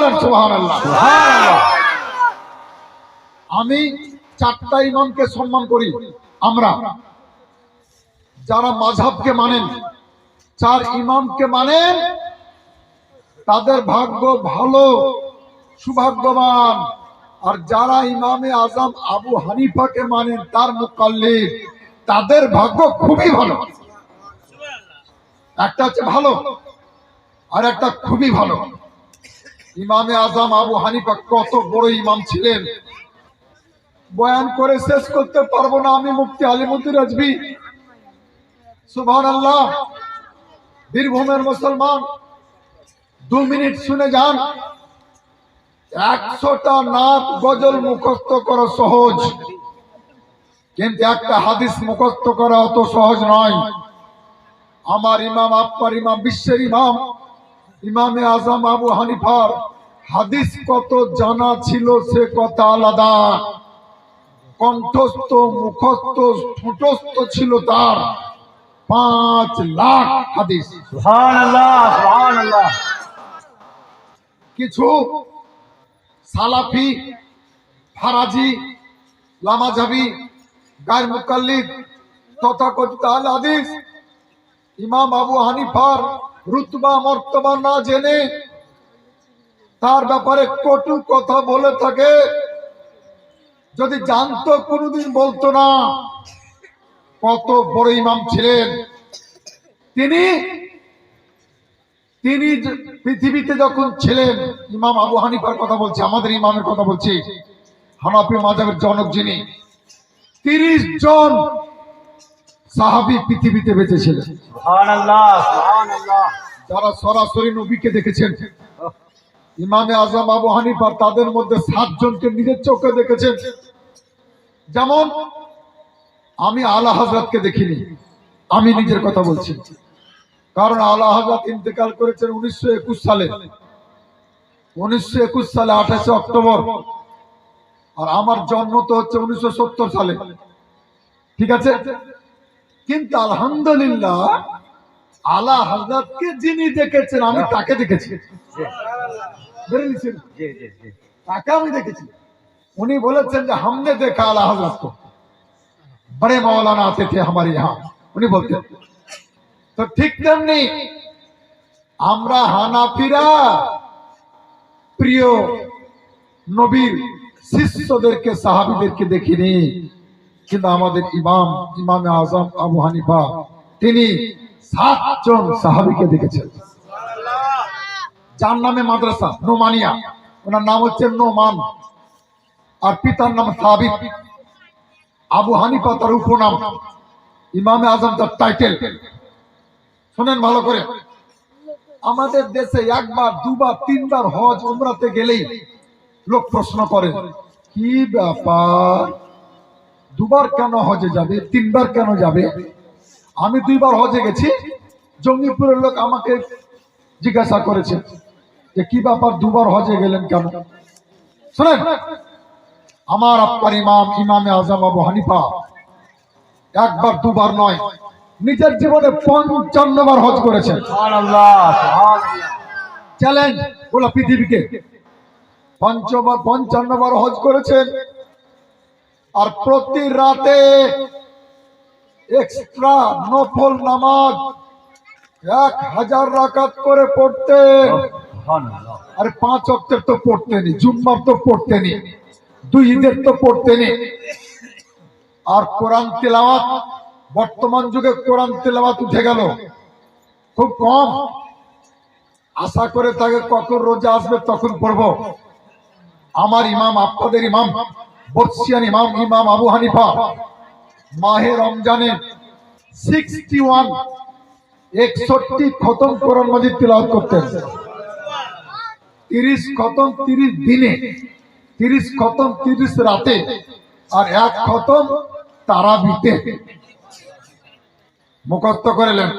বলেন সুহান আমি চারটা ইমামকে সম্মান করি। আমরা যারা মাঝহাবকে মানেন চার ইমামকে মানেন তাদের ভাগ্য ভালো সুভাগ্যবান। আর যারা ইমামে আজম আবু হানিফাকে মানেন তার মুকাল্লিদ তাদের ভাগ্য খুবই ভালো। একটা হচ্ছে ভালো আর একটা খুবই ভালো। ইমামে আজম আবু হানিফা কত বড় ইমাম ছিলেন। বয়ান করে শেষ করতে পারব না আমি মুক্তি আলিমুদ্দিন রাজবি সুবহান আল্লাহ বীরভূমের মুসলমান, দু মিনিট শুনে যান। একশোটা নাত গজল মুখস্থ করা সহজ। কিন্তু একটা হাদিস মুখস্থ করা অত সহজ নয়। আমার ইমাম, আপনার ইমাম, বিশ্বের ইমাম ইমামে আজম আবু হানিফার হাদিস কত জানা ছিল সে কথা আলাদা। কণ্ঠস্থ মুখস্থ ঠোঁটস্থ ছিল তার পাঁচ লাখ হাদিস। কিছু সালাফি ফারাজি লামাজাবি গায়ের মুকাল্লিদ তথাকথিত আল হাদিস ইমাম আবু হানিফার রুতবা মর্তবা না জেনে তার ব্যাপারে কটু কথা বলে থাকে। যদি জানতো কোনোদিন বলতো না কত বড় ইমাম ছিলেন। তিনি তিনি পৃথিবীতে যখন ছিলেন, ইমাম আবু হানিফার কথা বলছি, আমাদের ইমামের কথা বলছি, হানাফি মাজাবের জনক যিনি, তিরিশ জন সাহাবি পৃথিবীতে বেঁচে ছিলেন সুবহানাল্লাহ সুবহানাল্লাহ। যারা সরাসরি নবীকে দেখেছেন ইমামে আজম আবু হানিফা তাদের মধ্যে সাতজনকে নিজের চোখে দেখেছেন। যেমন আমি আলা হজরতকে দেখিনি আমি নিজের কথা বলছি। কারণ আলা হজরত ইন্তেকাল করেছেন উনিশশো একুশ সালে। উনিশশো একুশ সালে আঠাশে অক্টোবর। আর আমার জন্ম তো হচ্ছে উনিশশো সত্তর সালে। ঠিক আছে? কিন্তু আলহামদুলিল্লাহ আলা হাজরাতকে যিনি দেখেছেন আমি তাকে দেখেছি। তাকে আমি দেখেছি। উনি বলেছেন যে হামনে দেখা আলা হাজরাত কো বড়ে মৌলানা আছে থে আমার ইহা উনি বলতেন। তো ঠিক তেমনি আমরা হানাফিরা প্রিয় নবীর শিষ্যদেরকে সাহাবিদেরকে দেখিনি। কিন্তু আমাদের ইমাম, ইমামে আজম আবু হানিফা। তিনি সাতজন সাহাবিকে দেখেছেন। যার নামে মাদ্রাসা, নোমানিয়া। ওনার নাম হচ্ছে নোমান। আর পিতার নাম সাবিক আবু হানিফা তার উপনাম। ইমামে আজম তার টাইটেল শোনেন ভালো করে। আমাদের দেশে একবার, দুবার, তিনবার হজ উমরাতে গেলেই লোক প্রশ্ন করে, কি ব্যাপার? দুবার কেন হজে যাবে? তিনবার কেন যাবে? আমি দুইবার হজে গেছি। জঙ্গিপুরের লোক আমাকে জিজ্ঞাসা করেছে যে কি ব্যাপার দুবার হজে গেলেন কেন? শোনেন আমার আপনার ইমাম ইমামে আজম আবু হানিফা একবার দুবার নয় নিজের জীবনে পঞ্চান্ন বার হজ করেছেন। চ্যালেঞ্জ গোলা পৃথিবীকে। পঞ্চবার পঞ্চান্ন বার হজ করেছেন। আর প্রতি রাতে এক্সট্রা নফল নামাজ এক হাজার রাকাত করে সুবহানাল্লাহ। আরে পাঁচ অক্টের তো পড়তেনি জুম্মার তো পড়তেনি দুই ঈদের তো পড়তেনি। আর কোরআন তেলাওয়াত বর্তমান যুগে কোরআন তেলাওয়াত উঠে গেল। খুব কম। আশা করে তাকে কখন রোজা আসবে তখন পড়ব। আমার ইমাম আপনাদের ইমাম বর্ষিয়ান ইমাম ইমাম আবু হানিফা, মাহে রমজানে সিক্সটি ওয়ান একষট্টি খতম কোরআন মাজিদ তিলাওয়াত করতেন। তিরিশ খতম তিরিশ দিনে, তিরিশ খতম তিরিশ রাতে, আর এক খতম তারাবিতে। মুখস্থ করে নেন।